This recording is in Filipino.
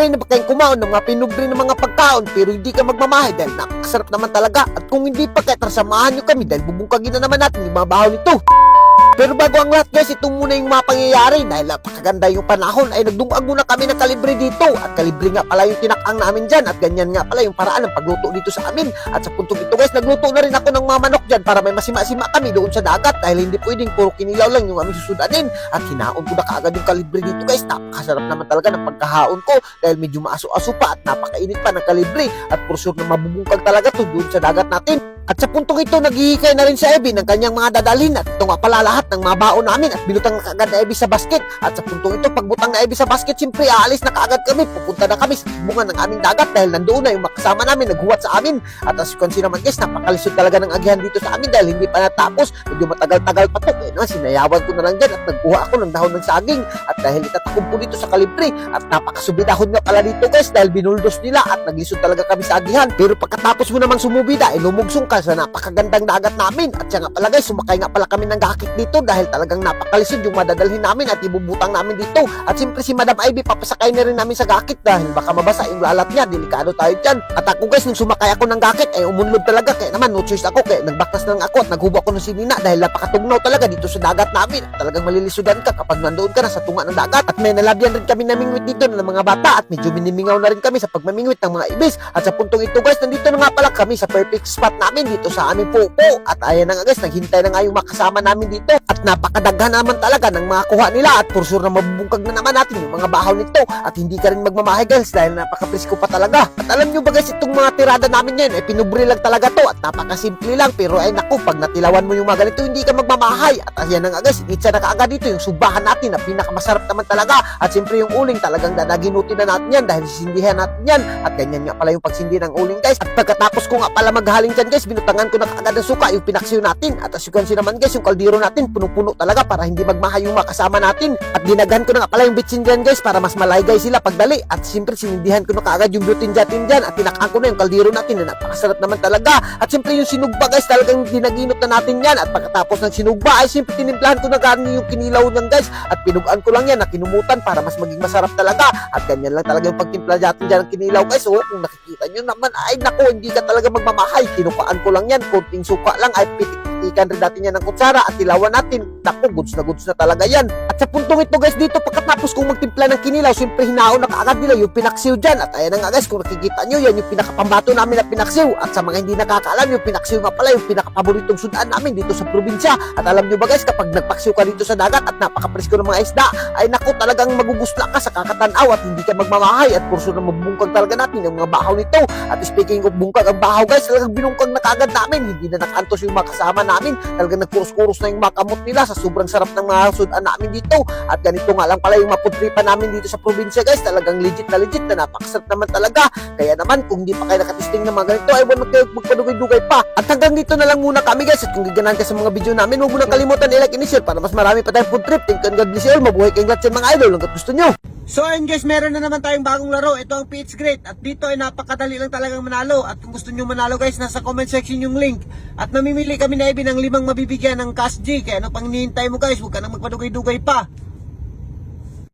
try na ba kayong kumaon ng mga pinubre ng mga pagkaon pero hindi ka magmamahay dahil nakakasarap naman talaga. At kung hindi pa kahit samahan nyo kami dahil bubungkagin na naman natin yung mga bahaw nito. Pero bago ang lahat guys, ito muna yung mga pangyayari. Dahil napakaganda yung panahon ay nagdungag muna kami ng kalibre dito. At kalibre nga pala yung tinakang namin dyan. At ganyan nga pala yung paraan ng pagluto dito sa amin. At sa puntong ito guys, nagluto na rin ako ng mga manok dyan para may masima-sima kami doon sa dagat. Dahil hindi pwedeng puro kinilaw lang yung aming susudanin. At hinaon ko na kaagad yung kalibre dito guys, napakasarap naman talaga ng pagkahaon ko. Dahil medyo maaso-aso pa at napakainit pa ng kalibre. At for sure na mabubungkag talaga to doon sa dagat natin at sa puntong ito, naghihikay na rin si Ebi ng kanyang mga dadalhin at ito nga pala lahat ng mga baon namin at binutang na kaagad na Ebi sa basket. At sa puntong ito, pagbutang na Ebi sa basket, siyempre aalis na kaagad kami. Pupunta na kami sa bunga ng aming dagat dahil nandoon na yung makasama namin, naghuwat sa amin. At as you can see naman guys, napakalisod talaga ng agihan dito sa amin dahil hindi pa natapos. Medyo matagal-tagal pa to. Kaya naman, sinayawan ko na lang dyan at nagkuha ako ng dahon ng saging. At dahil itatakong po dito sa kalibre at napakasubidahon nga pala dito guys dahil binuldos nila at naglisod talaga kami sa agihan. Pero pagkatapos mo namang sumubida, ay lumugsong ka sa napakagandang dagat namin. At siya nga pala guys, sumakay nga pala kami ng gakit dito dahil talagang napakalisod yung madadalhin namin at ibubutang namin dito. At siyempre si Madam Ivy, papasakay na rin namin sa gakit dahil baka mabasa yung lalat niya. Delikado tayo dyan. At ako guys, nung sumakay ako ng gakit, ay umunlod talaga. Kaya naman, no choice ako. Kaya nagbaktas na lang ako at naghubo ako ng sinina dahil napakatugnaw talaga dito sa dagat namin. At talagang malilisudan ka kapag nandoon ka na sa tunga ng dagat. At may nalabyan rin kami namingwit dito ng mga bata at medyo minimingaw na rin kami sa pagmamingwit ng mga ibis. At sa puntong ito guys, nandito na nga pala kami sa perfect spot namin dito sa aming pupo. At ayan na nga guys, naghintay na nga yung makasama namin dito. At napakadaghan naman talaga ng mga kuha nila at for sure na mabubungkag na naman natin yung mga bahaw nito. At hindi ka rin magmamahay guys dahil napakapresko pa talaga. At alam nyo ba guys, itong mga tirada namin yan, ay pinubre lang talaga to at napakasimple lang. Pero ay naku, pag natilawan mo yung mga ganito, hindi ka magmamahay. At ayan na nga guys, itsa na kaagad dito yung subahan natin na pinakamasarap naman talaga. At siyempre yung uling talagang dadaginutin na natin yan dahil sisindihan natin yan. At ganyan nga pala yung pagsindi ng uling guys. At pagkatapos ko nga pala maghaling dyan guys, binutangan ko na kaagad ng suka yung pinaksiw natin. At as you can see naman guys, yung kaldero natin puno-puno talaga para hindi magmahay yung makasama natin. At dinaghan ko na nga pala yung bitsin dyan guys para mas malaygay sila pagdali. At siyempre sinindihan ko na kaagad yung butin jatin dyan at tinakaan ko na yung kaldero natin na napakasarap naman talaga. At siyempre yung sinugba guys, talagang dinaginot na natin yan. At pagkatapos ng sinugba ay siyempre tinimplahan ko na gano'n yung kinilaw niyan guys. At pinugaan ko lang yan na kinumutan para mas maging masarap talaga. At ganyan lang talaga yung pagtimpla natin dyan ng kinilaw guys. Oh, kung nakikita nyo naman, ay nako, hindi ka talaga magmamahay. Kinukaan ko lang yan, konting suka lang, ay pitik-pitikan rin natin yan ng kutsara at tilawan natin. Nako, goods na goods na talaga yan. At sa puntong ito guys, dito pagkatapos kong magtimpla ng kinilaw, siyempre hinaon na kaagad nila yung pinaksiw dyan. At ayan na nga guys, kung nakikita nyo, yan yung pinakapambato namin na pinaksiw. At sa mga hindi nakakaalam, yung pinaksiw nga pala yung pinakapaboritong sudaan namin dito sa probinsya. At alam nyo ba guys, kapag nagpaksiw ka dito sa dagat at napakapresko ng mga isda, ay nako talagang magugusla ka sa kakatanaw at hindi ka magmamahay at kurso na mabungkag talaga natin yung mga bahaw nito. At speaking of bungkag ang bahaw guys, talagang binungkag na kaagad namin. Hindi na nakantos yung mga kasama namin. Talagang nagkurus-kurus na yung mga kamot nila sa sobrang sarap ng mga sudan namin dito. At ganito nga lang pala yung maputripa namin dito sa probinsya guys. Talagang legit na legit na napakasarap naman talaga. Kaya naman kung hindi pa kayo nakatisting ng mga ganito ay huwag kayo magpadugay-dugay pa. At hanggang dito na lang muna kami guys. At kung giganahan ka sa mga video namin, huwag mo nang kalimutan i-like and i-share para mas marami pa tayong food trip. Thank you and God bless you all. Mabuhay kayong lahat mga idol hanggat gusto nyo. So ayun guys, meron na naman tayong bagong laro. Ito ang PH Great. At dito ay napakadali lang talagang manalo. At kung gusto nyo manalo guys, nasa comment section yung link. At mamimili kami na ibin ng limang mabibigyan ng Cash G. Kaya ano pang hinihintay mo guys, huwag ka nang magpadugay-dugay pa.